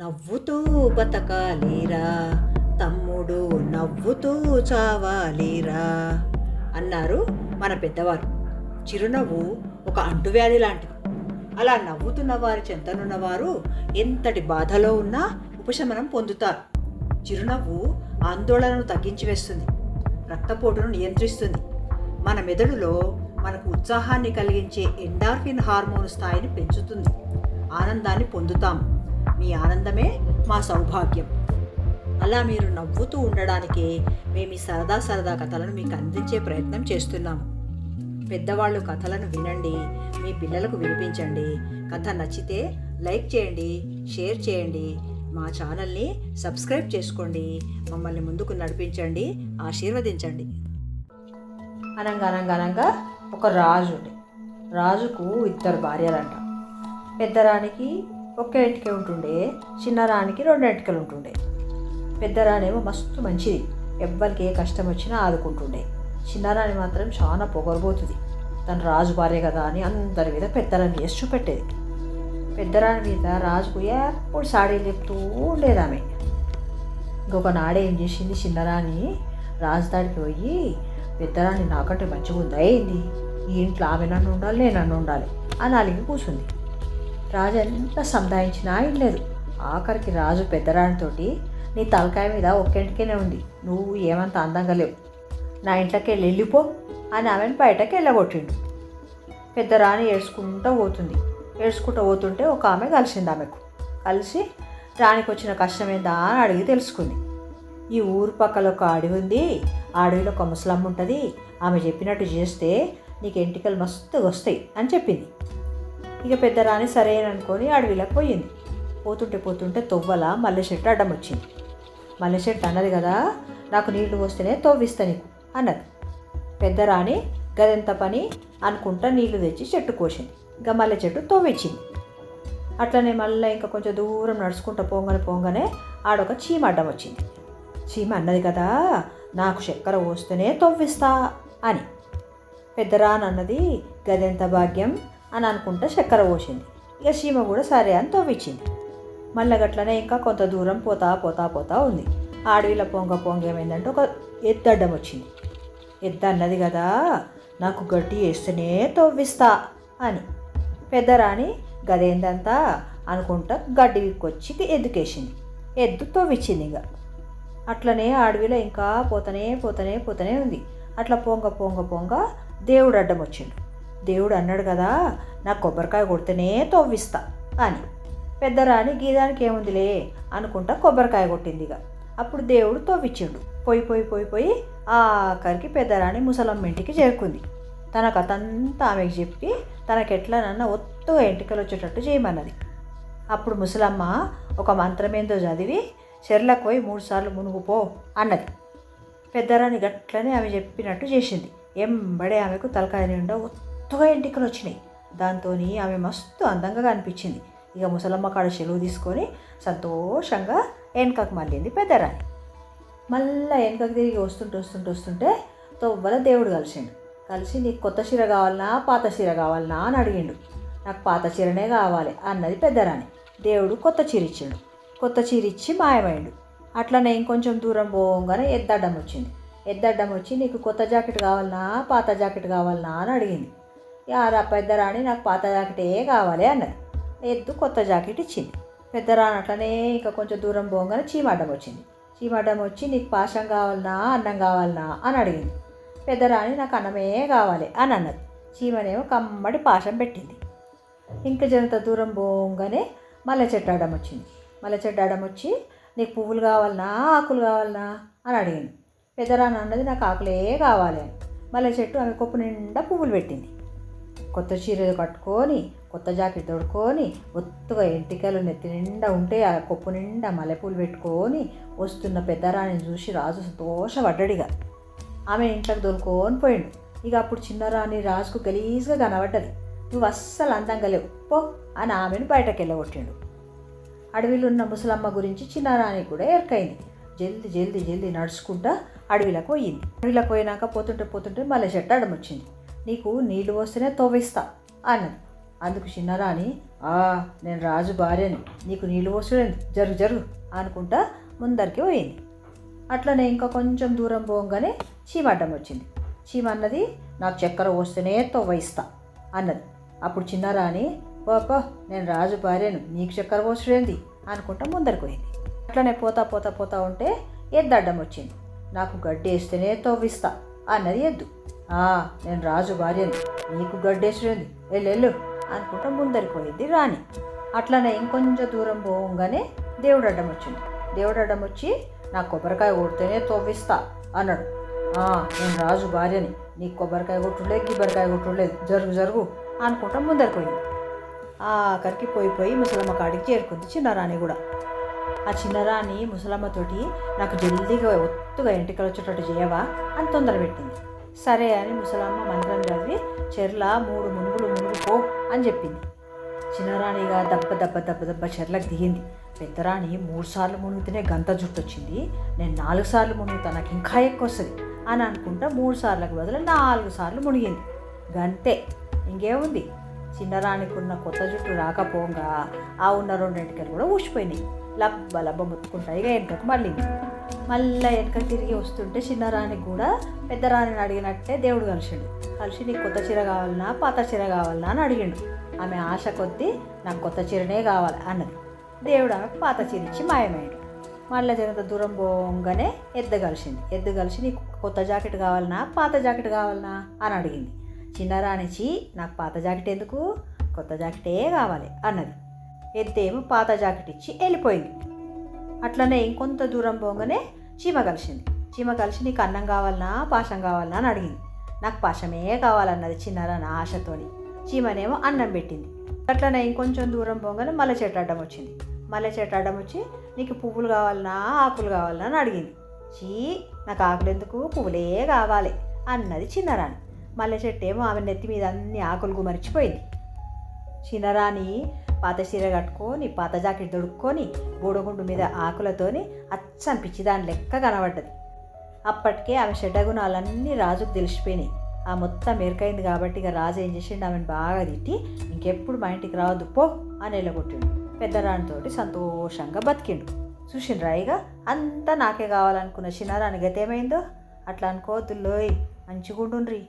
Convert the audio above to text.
నవ్వుతూ బతకాలిరా. తమ్ముడు నవ్వుతూ చావాలిరా అన్నారు మన పెద్దవారు. చిరునవ్వు ఒక అంటువ్యాధి లాంటిది. అలా నవ్వుతున్న వారి చెంతనున్న వారు ఎంతటి బాధలో ఉన్నా ఉపశమనం పొందుతారు. చిరునవ్వు ఆందోళనను తగ్గించి వేస్తుంది. రక్తపోటును నియంత్రిస్తుంది. మన మెదడులో మనకు ఉత్సాహాన్ని కలిగించే ఎండార్ఫిన్ హార్మోన్ స్థాయిని పెంచుతుంది. ఆనందాన్ని పొందుతాము. మీ ఆనందమే మా సౌభాగ్యం. అలా మీరు నవ్వుతూ ఉండడానికి మేము ఈ సరదా సరదా కథలను మీకు అందించే ప్రయత్నం చేస్తున్నాము పెద్దవాళ్ళు కథలను వినండి మీ పిల్లలకు వినిపించండి. కథ నచ్చితే లైక్ చేయండి షేర్ చేయండి. మా ఛానల్ని సబ్స్క్రైబ్ చేసుకోండి. మమ్మల్ని ముందుకు నడిపించండి ఆశీర్వదించండి. అనంగా అనంగా అనంగా ఒక రాజు రాజుకు ఇద్దరు భార్యలంట. పెద్దరానికి ఒక్క ఇటుక ఉంటుండే చిన్నరానికి రెండు ఇటుకలు ఉంటుండే. పెద్దరానేమో మస్తు మంచిది ఎవ్వరికి ఏ కష్టం వచ్చినా ఆదుకుంటుండే. చిన్నరాణి మాత్రం చాలా పొగరబోతుంది. తను రాజు భార్య కదా అని అందరి మీద పెద్దరాని చేసి చూపెట్టేది. పెద్దరాని మీద రాజుకు ఎప్పుడు సాడీలు చెప్తూ ఉండేది ఆమె ఇంకొక నాడే ఏం చేసింది చిన్నరాణి రాజధానికి పోయి పెద్దరాని నాకంటే మంచిగా ఉందా ఏంది? ఈ ఇంట్లో ఆమె నన్ను ఉండాలి నేను నన్ను ఉండాలి అని అలిగి కూర్చుంది రాజు ఎంత సంధాయించినా లేదు. ఆఖరికి రాజు పెద్దరానితోటి నీ తలకాయ మీద ఒక్కింటికేనే ఉంది. నువ్వు ఏమంత అందంగా లేవు. నా ఇంట్లోకి వెళ్ళి వెళ్ళిపో అని ఆమెను బయటకు వెళ్ళగొట్టిండు. పెద్దరాణి ఏడ్చుకుంటూ పోతుంది. ఏడ్చుకుంటూ పోతుంటే ఒక ఆమె కలిసింది ఆమెకు. కలిసి రాణికి వచ్చిన కష్టం ఏందా అని అడిగి తెలుసుకుంది. ఈ ఊరు పక్కల ఒక అడవి ఉంది. ఆ అడవిలో ఒక ముసలమ్మ ఉంటుంది. ఆమె చెప్పినట్టు చేస్తే నీకు ఎంటికలు మస్తుగా వస్తాయి అని చెప్పింది. ఇక పెద్ద రాణి సరేననుకొని అడవిలోకి పోయింది. పోతుంటే పోతుంటే తొవ్వల మల్లె చెట్టు అడ్డం వచ్చింది మల్లె చెట్టు అన్నది కదా నాకు నీళ్ళు పోస్తేనే తవ్విస్తా నీకు అన్నది. పెద్ద రాణి గదెంత పని అనుకుంటా నీళ్ళు తెచ్చి చెట్టు కోసింది. ఇంకా మల్లె చెట్టు తవ్విచ్చింది అట్లనే మళ్ళీ ఇంకా కొంచెం దూరం నడుచుకుంటూ పోంగనే పోంగనే ఆడొక చీమ అడ్డం వచ్చింది చీమ అన్నది కదా నాకు చక్కెర పోస్తేనే తవ్విస్తా అని. పెద్దరాన్ అన్నది గదెంత భాగ్యం అని అనుకుంటా చక్కెర పోసింది. ఇక సీమ కూడా సరే అని తవ్విచ్చింది. మళ్ళీ గట్లనే ఇంకా కొంత దూరం పోతా పోతా పోతా ఉంది. ఆడవిలో అడవిలో పొంగ పొంగ ఏమైందంటే ఒక ఎద్దడ్డం వచ్చింది. ఎద్దు అన్నది కదా నాకు గడ్డి వేస్తేనే తవ్విస్తా అని. పెద్దరాని గదేందంతా? అనుకుంటా గడ్డి ఎద్దుకేసింది. ఎద్దు తవ్విచ్చింది ఇంకా. అట్లనే అడవిలో ఇంకా పోతనే పోతనే పోతనే ఉంది. అట్లా పొంగ పొంగ పొంగ దేవుడు అడ్డం వచ్చిండు. దేవుడు అన్నాడు కదా నాకు కొబ్బరికాయ కొడితేనే తవ్విస్తా అని. పెద్దరాని గీదానికి ఏముందిలే అనుకుంటా కొబ్బరికాయ కొట్టింది ఇక అప్పుడు దేవుడు తవ్విచ్చిండు. పోయి పోయి పోయి పోయి ఆఖరికి పెద్దరాణి ముసలమ్మ ఇంటికి చేరుకుంది. తన కథ అంతా ఆమెకు చెప్పి తనకెట్లనన్నా ఒత్తుగా ఎంటికలు వచ్చేటట్టు చేయమన్నది. అప్పుడు ముసలమ్మ ఒక మంత్రమేందో చదివి చెర్లకు పోయి మూడుసార్లు మునుగుపో అన్నది. పెద్దరాణి గట్లనే ఆమె చెప్పినట్టు చేసింది. ఎంబడే ఆమెకు తలకాయ నిండా కొత్తగా ఎంటికలు వచ్చినాయి. దాంతో ఆమె మస్తు అందంగా కనిపించింది. ఇక ముసలమ్మ కాడ సెలవు తీసుకొని సంతోషంగా వెనకకు మళ్ళీంది పెద్దరాని మళ్ళా వెనకకు తిరిగి వస్తుంటే వస్తుంటే వస్తుంటే తొవ్వల దేవుడు కలిసిండు. కలిసి నీకు కొత్త చీర కావాలనా? పాత చీర కావాలనా? అని అడిగిండు. నాకు పాత చీరనే కావాలి అన్నది పెద్దరాని దేవుడు కొత్త చీర ఇచ్చిండు. కొత్త చీర ఇచ్చి మాయమైండు. అట్లనే ఇంకొంచెం దూరం పోగానే ఎద్దడ్డం వచ్చింది. ఎద్దడ్డం వచ్చి నీకు కొత్త జాకెట్ కావాలనా? పాత జాకెట్ కావాలనా? అని అడిగింది. యారా పెద్దరాణి నాకు పాత జాకెటే కావాలి? అన్నది. ఎద్దు కొత్త జాకెట్ ఇచ్చింది. పెద్దరాని అట్లనే ఇంకా కొంచెం దూరం పోగానే చీమడ్డం వచ్చింది. చీమడ్డం వచ్చి నీకు పాశం కావాలనా అన్నం కావాలనా? అని అడిగింది. పెద్దరాణి నాకు అన్నమే కావాలి అని అన్నది. చీమనేమో కమ్మడి పాశం పెట్టింది. ఇంకా జనంత దూరం పోగానే మల్లె చెట్టు అడ్డం వచ్చింది. మల్లె చెట్టు అడ్డం వచ్చి నీకు పువ్వులు కావాలనా ఆకులు కావాలనా? అని అడిగింది. పెద్దరాని అన్నది నాకు ఆకులే కావాలి అని. మల్లె చెట్టు ఆమె కొప్పు నిండా పువ్వులు పెట్టింది. కొత్త చీరలు కట్టుకొని కొత్త జాకెట్ తొడుకొని ఒత్తుగా ఎంటికలు నెత్తి నిండా ఉంటే ఆ కొప్పు నిండా మల్లెపూలు పెట్టుకొని వస్తున్న పెద్దరాణిని చూసి రాజు సంతోషపడ్డాడిగా ఆమె ఇంట్లోకి దొరుకొని పోయిండు. ఇక అప్పుడు చిన్నరాణి రాజుకు గలీజ్గా కనబడ్డది. నువ్వు అస్సలు అందంగా లేవు పో అని ఆమెను బయటకు వెళ్ళగొట్టిండు. అడవిలో ఉన్న ముసలమ్మ గురించి చిన్నరాణి కూడా ఎరకైంది. జల్ది జల్ది జల్ది నడుచుకుంటా అడవిలోకి పోయింది. అడవిలోకి పోయినాక పోతుంటే పోతుంటే మళ్ళీ చెట్టు అడమొచ్చింది నీకు నీళ్ళు పోస్తేనే తవ్విస్తా అన్నది అందుకు చిన్నరాణి ఆ నేను రాజు భార్యని నీకు నీళ్ళు పోసుడేంది జరుగు జరుగు అనుకుంటా ముందరికి పోయింది. అట్లనే ఇంకా కొంచెం దూరం పోగానే చీమ అడ్డం వచ్చింది. చీమ అన్నది నాకు చక్కెర పోస్తేనే తవ్వయిస్తా అన్నది. అప్పుడు చిన్నరాణి ఓపో నేను రాజు భార్యను నీకు చక్కెర పోసుడేంది అనుకుంటా ముందరికి పోయింది. అట్లనే పోతా పోతా పోతా ఉంటే ఎద్దు అడ్డం వచ్చింది. నాకు గడ్డి వేస్తేనే తవ్విస్తా అన్నది ఎద్దు. నేను రాజు భార్యని నీకు గడ్డేశ్వరుంది వెళ్ళెళ్ళు అనుకుంటా ముందరికి పోయింది రాణి అట్లనే ఇంకొంచెం దూరం పోగానే దేవుడు అడ్డం వచ్చింది దేవుడు అడ్డం వచ్చి నాకు కొబ్బరికాయ కొడితేనే తవ్విస్తా అన్నాడు. నేను రాజు భార్యని నీకు కొబ్బరికాయ కొట్టులేదు గిబ్బరికాయ కొట్టులేదు జరుగు జరుగు అనుకుంటా ముందరికి పోయింది ఆఖరికి పోయి పోయి ముసలమ్మ కాడికి చేరుకుంది చిన్నరాణి కూడా. ఆ చిన్నరాణి ముసలమ్మతోటి నాకు జల్దీగా ఒత్తుగా ఎంటికలు వచ్చేటట్టు చేయవా అని తొందర పెట్టింది సరే అని ముసలమ్మ మంత్రం చదివి చెర్ల మూడు మునుగులు మునుగుపో అని చెప్పింది. చిన్నరాణిగా దెబ్బ దెబ్బ దెబ్బ దెబ్బ చెర్లకు దిగింది. పెద్దరాణి మూడు సార్లు మునిగితేనే గంత జుట్టు వచ్చింది నేను నాలుగు సార్లు మునుగుతా నాకు ఇంకా ఎక్కువ వస్తుంది అని అనుకుంటా మూడు సార్లకు బదులు నాలుగు సార్లు మునిగింది. గంతే. ఇంకేముంది? చిన్నరాణికి ఉన్న కొత్త జుట్టు రాకపోగా ఆ ఉన్న రెండింటికలు కూడా ఊసిపోయినాయి. లబ్బ లబ్బ ముత్తుకుంటాయి ఇక వెనకకు మళ్ళీ మళ్ళీ వెనక తిరిగి వస్తుంటే చిన్నరానికి కూడా పెద్దరాణిని అడిగినట్టే దేవుడు కలిసిండు. కలిసి నీకు కొత్త చీర కావాలన్నా పాత చీర కావాలన్నా అని అడిగిండు. ఆమె ఆశ కొద్దీ నాకు కొత్త చీరనే కావాలి అన్నది. దేవుడు ఆమెకు పాత చీర ఇచ్చి మాయమైండు మళ్ళీ జనంత దూరం పోగానే ఎద్దు కలిసింది. ఎద్దు కలిసి నీకు కొత్త జాకెట్ కావాలనా? పాత జాకెట్ కావాలనా? అని అడిగింది. చిన్నరానిచి నాకు పాత జాకెట్ ఎందుకు? కొత్త జాకెటే కావాలి అన్నది. ఎద్దేమో పాత జాకెట్ ఇచ్చి వెళ్ళిపోయింది. అట్లనే ఇంకొంత దూరం పోగానే చీమ కలిసింది. చీమ కలిసి నీకు అన్నం కావాలనా పాశం కావాలనా అని అడిగింది. నాకు పాశమే కావాలన్నది చిన్నరా నా ఆశతోని. చీమనేమో అన్నం పెట్టింది. అట్లనే ఇంకొంచెం దూరం పోగానే మల్లె చెట్టు అడ్డం వచ్చింది. మల్లె చెట్టు అడ్డం వచ్చి నీకు పువ్వులు కావాలనా ఆకులు కావాలనా అని అడిగింది. చీ నాకు ఆకులు ఎందుకు పువ్వులే కావాలి అన్నది చిన్నరాణి మల్లె చెట్టు ఏమో ఆమె నెత్తి మీద అన్ని ఆకులు గుమరిచిపోయింది చిన్నరాణి పాత చీర కట్టుకొని పాత జాకెట్ దొడుక్కొని బూడగుండు మీద ఆకులతోని అచ్చం పిచ్చిదాని లెక్క కనబడ్డది. అప్పటికే ఆమె షడ్డగుణాలన్నీ రాజుకు తెలిసిపోయినాయి. ఆ మొత్తం మెరుకైంది కాబట్టి ఇక రాజు ఏం చేసిండు? ఆమెను బాగా తిట్టి ఇంకెప్పుడు మా ఇంటికి రావద్దు పో అని వెళ్ళగొట్టిండు. పెద్దరానితోటి సంతోషంగా బతికిండు. చూసిండ్రా ఇక అంతా నాకే కావాలనుకున్న చిన్నరాని గతేమైందో? అట్లా అనుకోవద్దులోయ్ మంచిగుండుండ్రి.